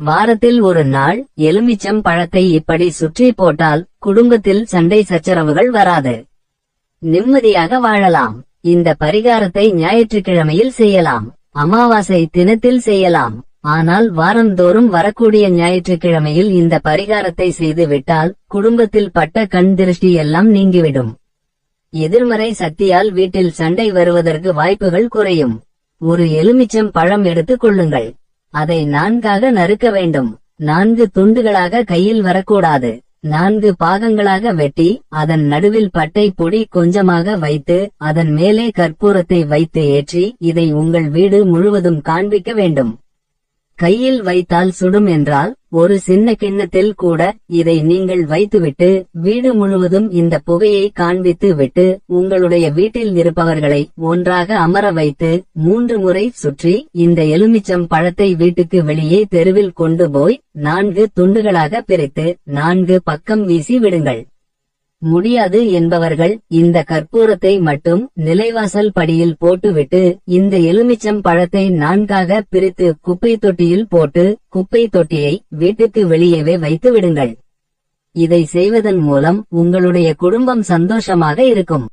வாரத்தில் ஒரு நாள் எலுமிச்சம் பழத்தை இப்படி சுற்றி போட்டால் குடும்பத்தில் சண்டை சச்சரவுகள் வராது. நிம்மதியாக வாழலாம். இந்த பரிகாரத்தை ஞாயிற்றுக்கிழமையில் செய்யலாம். அமாவாசை தினத்தில் செய்யலாம். ஆனால் வாரந்தோறும் வரக்கூடிய ஞாயிற்றுக்கிழமையில் இந்த பரிகாரத்தை செய்து விட்டால் குடும்பத்தில் பட்ட கண் திருஷ்டி எல்லாம் நீங்கிவிடும். எதிர்மறை சக்தியால் வீட்டில் சண்டை வருவதற்கு வாய்ப்புகள் குறையும். ஒரு எலுமிச்சம் பழம் எடுத்துக் கொள்ளுங்கள். அதை நான்காக நறுக்க வேண்டும். நான்கு துண்டுகளாக கையில் வரக்கூடாது. நான்கு பாகங்களாக வெட்டி அதன் நடுவில் பட்டை பொடி கொஞ்சமாக வைத்து அதன் மேலே கற்பூரத்தை வைத்து ஏற்றி இதை உங்கள் வீடு முழுவதும் காண்பிக்க வேண்டும். கையில் வைத்தால் சுடும் என்றால் ஒரு சின்ன கிண்ணத்தில் கூட இதை நீங்கள் வைத்துவிட்டு வீடு முழுவதும் இந்த புகையை காண்பித்து விட்டு உங்களுடைய வீட்டில் இருப்பவர்களை ஒன்றாக அமர வைத்து மூன்று முறை சுற்றி இந்த எலுமிச்சம் பழத்தை வீட்டுக்கு வெளியே தெருவில் கொண்டு போய் நான்கு துண்டுகளாக பிரித்து நான்கு பக்கம் வீசி விடுங்கள். முடியாது என்பவர்கள் இந்த கற்பூரத்தை மட்டும் நிலைவாசல் படியில் போட்டுவிட்டு இந்த எலுமிச்சம் பழத்தை நான்காக பிரித்து குப்பை தொட்டியில் போட்டு குப்பை தொட்டியை வீட்டுக்கு வெளியவே வைத்து விடுங்கள் இதை செய்வதன் மூலம் உங்களுடைய குடும்பம் சந்தோஷமாக இருக்கும்.